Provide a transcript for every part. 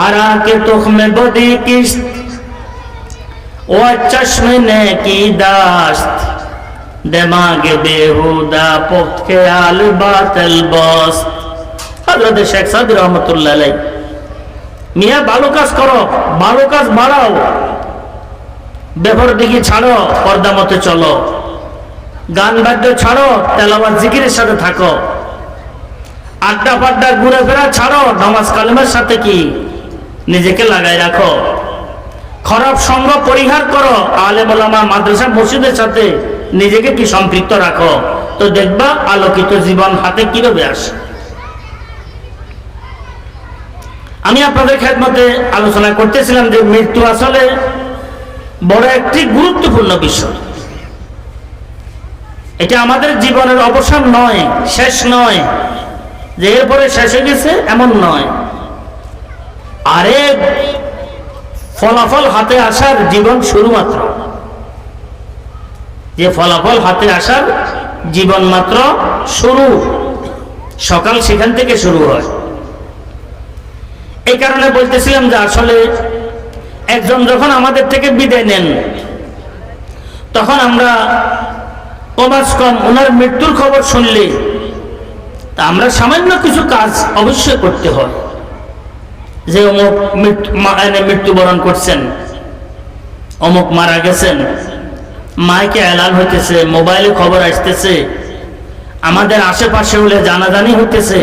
हरा के तुख में बदी किस्त वो चश्म ने की दास्त दिमाग बेहुदा पुख्त के आल बातल बस्त হজরত শেখ সাদি রহমতুল্লাহ আলাই মিয়া ভালো কাজ করো ভালো কাজ বাড়াও বেফর দিকে ছাড়ো পর্দা মতে চলো গান বাদ্য ছাড়ো তেলাবাদ জিকিরের সাথে থাকো আড্ডা পাড্ডা ঘুরে ফেরা ছাড়ো নামাজ কালেমের সাথে কি নিজেকে লাগাই রাখো। খারাপ সঙ্গ পরিহার করো। আলে বলামা মাদ্রাসা মসজিদের সাথে নিজেকে কি সম্পৃক্ত রাখো? তো দেখবা আলোকিত জীবন হাতে কীভাবে আসে। আমি আপনাদের খেদমতে আলোচনা করতেছিলাম যে মৃত্যু আসলে বড় একটি গুরুত্বপূর্ণ বিষয়। এটা আমাদের জীবনের অবসান নয়, শেষ নয়। যে এরপরে শেষ হয়ে গেছে, এমন নয়। আরে ফলাফল হাতে আসার জীবন শুরু মাত্র। যে ফলাফল হাতে আসার জীবন মাত্র শুরু। সকাল সেখান থেকে শুরু হয়। এই কারণে বলতেছিলাম যে আসলে একজন যখন আমাদের থেকে বিদায় নেন, তখন আমরা কমাস কম, ওনার মৃত্যুর খবর শুনলে, তা আমরা সামান্য কিছু কাজ অবশ্যই করতে হয়। যে অমুক মৃত্যুবরণ করছেন, অমুক মারা গেছেন, মাইকে এলান হইতেছে, মোবাইলে খবর আসতেছে, আমাদের আশেপাশে হলে জানাজানি হইতেছে।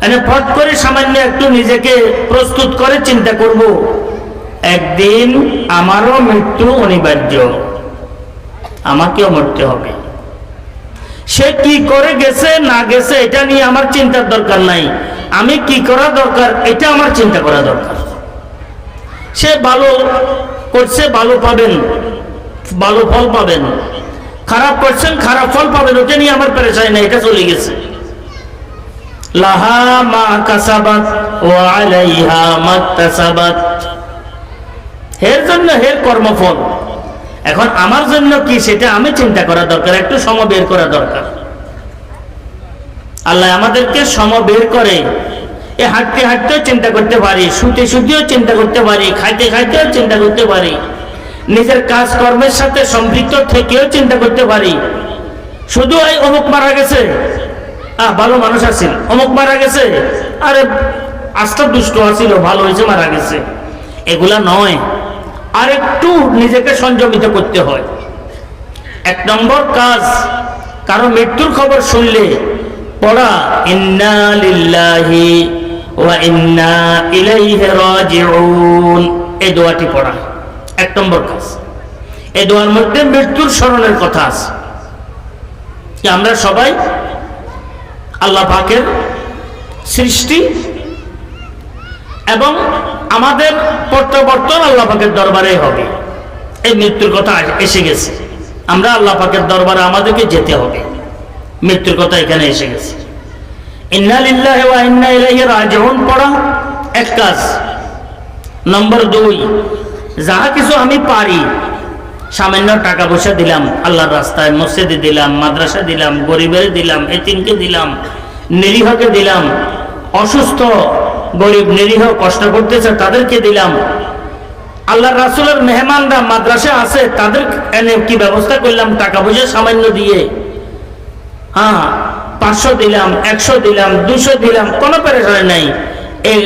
মানে ফট করে সামান্য একটু নিজেকে প্রস্তুত করে চিন্তা করব, একদিন আমারও মৃত্যু অনিবার্য, আমাকেও মরতে হবে। সে কি করে গেছে, না গেছে, এটা নিয়ে আমার চিন্তার দরকার নাই। আমি কি করা দরকার, এটা আমার চিন্তা করা দরকার। সে ভালো করছে, ভালো পাবেন, ভালো ফল পাবেন। খারাপ করছেন, খারাপ ফল পাবেন, ওটা নিয়ে আমার পেরেছাই না এটা চলে গেছে। লাহা মা কাসাবাত ও আলাইহা মাত্তাসাবাত হের জন্য হের কর্মফল। এখন আমার জন্য কি সেটা আমি চিন্তা করা দরকার, একটু সম বের করা দরকার। আল্লাহ আমাদেরকে সম বের করে। এ হাঁটতে হাঁটতেও চিন্তা করতে পারি, শুতে শুতেও চিন্তা করতে পারি, খাইতে খাইতেও চিন্তা করতে পারি। নিজের কাজ কর্মের সাথে সম্পৃক্ত থেকেও চিন্তা করতে পারি। শুধু এই অমুক মারা গেছে, আহ, ভালো মানুষ আছিল অমুক মারা গেছে, আরে আস্থা দুষ্ট আছিল, ভালো হয়েছে, মারা গেছে। এগুলা নয়। আর একটু নিজেকে সংযমিত করতে হয়। এক নম্বর কাজ, কারও মৃত্যুর খবর শুনলে পড়া, ইন্না লিল্লাহি ওয়া ইন্না ইলাইহি রাজিউন এই দোয়াটি পড়া। এক নম্বর কাজ। এই দোয়ার মধ্যে মৃত্যুর স্মরণের কথা আছে। আমরা সবাই আল্লাহ পাকের সৃষ্টি এবং আমাদের প্রত্যাবর্তন আল্লাহ পাকের দরবারে হবে। এই মৃত্যুর কথা এসে গেছে। আমরা আল্লাহ পাকের দরবারে আমাদেরকে যেতে হবে। মৃত্যুর কথা এখানে এসে গেছে। পড়া এক নম্বর দুই কিছু আমি পারি, সামান্য টাকা পয়সা দিলাম রাস্তায় দিলাম, মাদ্রাসা দিলাম, গরিবের দিলাম দিলাম দিলাম, অসুস্থ গরিব, নিরীহ কষ্ট করতেছে, তাদেরকে দিলাম। আল্লাহ রাসুলের মেহমানরা মাদ্রাসা আছে, তাদের এনে কি ব্যবস্থা করলাম? টাকা পয়সা সামান্য দিয়ে। হ্যাঁ পাঁচশো দিলাম, একশো দিলাম, দুশো দিলাম, কোনো পেরেশানি নাই। এই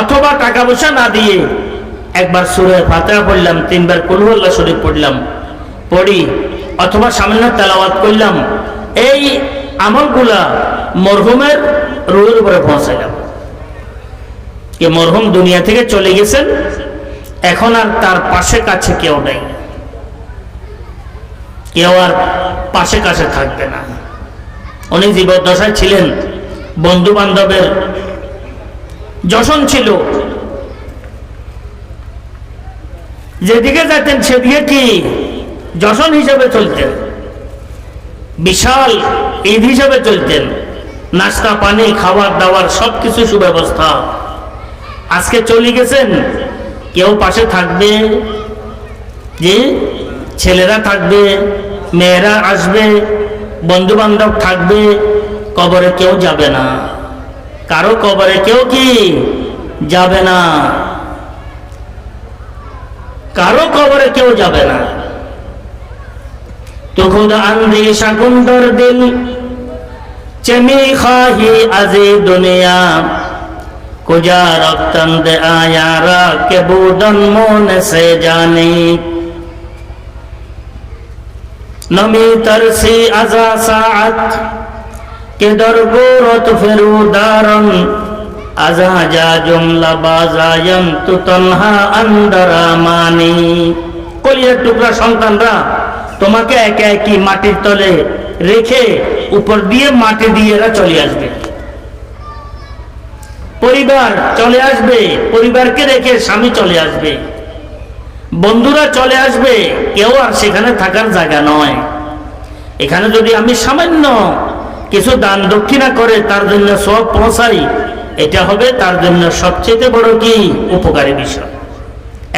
অথবা টাকা পয়সা না দিয়ে একবার সুরে ফাতেহা পড়লাম, তিনবার কুলহুল্লাহ শরীফ পড়লাম, পড়ি, অথবা সামান্য তেলাওয়াত করলাম। এই আমলগুলা মরহুমের রুহের উপরে পৌঁছাইলাম। যে মরহুম দুনিয়া থেকে চলে গেছেন, এখন আর তার পাশে কাছে কেউ নেই। কেউ আর পাশে কাছে থাকবে না। উনি জীবদ্দশায় ছিলেন বন্ধু বান্ধবের যশন ছিল। যেদিকে যেতেন সেদিকে কি যশন হিসেবে চলতেন, বিশাল ঈদ হিসেবে চলতেন, নাস্তা, পানি খাবার দাবার সবকিছু সুব্যবস্থা। আজকে চলে গেছেন? কেউ পাশে থাকবে? যে ছেলেরা থাকবে, মেয়েরা আসবে বন্ধু বান্ধব থাকবে, কবরে কেউ যাবে না। কারও কবরে কেউ কি যাবে না? কারও কবরে কেউ যাবে না। তো খুদ আন্দি শাকুন্দর দিল, চেমি খাহি আজি দুনিয়া। কুজা রক্তন্দ আয়ারা কে বুদন মন সে জানি। নমি তরসি আজা সাআত কে দরগোরত ফেরু দারন, আজা যা জুমলা বাজায়ম তু তনহা আন্দরা মানি। কলিয়ার টুকরা সন্তানরা, তোমাকে একে একই মাটির তলে রেখে উপর দিয়ে মাটি দিয়ে এরা চলে আসবে। পরিবার চলে আসবে, পরিবারকে রেখে স্বামী চলে আসবে। বন্ধুরা চলে আসবে, কেউ আর সেখানে থাকার জায়গা নয়। এখানে যদি আমি সামান্য কিছু দান দক্ষিণা করে তার জন্য সব পৌঁছাই, এটা হবে তার জন্য সবচেয়ে বড় কি? উপকারী বিষয়।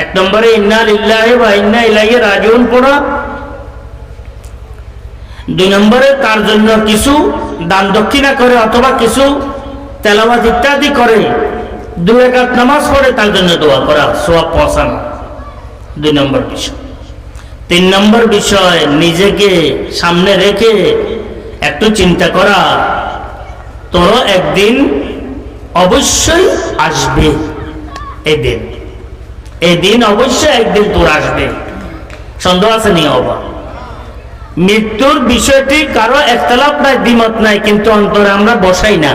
এক নম্বরে, ইন্না লিল্লাহি বা রাজিউন পড়া। দুই নম্বরে, তার জন্য কিছু দান দক্ষিণা করে অথবা কিছু তেলাবাদ ইত্যাদি করে দু একাত নামাজ পড়ে, তার জন্য দোয়া করা, সোয়াব পৌঁছানো। দুই নম্বর বিষয়। তিন নম্বর বিষয়, নিজেকে সামনে রেখে একটু চিন্তা করা তোর একদিন অবশ্যই আসবে এদিন এদিন অবশ্যই একদিন তোর আসবে। সন্দেহ আছে নি অবা? মৃত্যুর বিষয়টি কারও একতলাপ নাই, দ্বিমত নাই, কিন্তু অন্তরে আমরা বসাই না।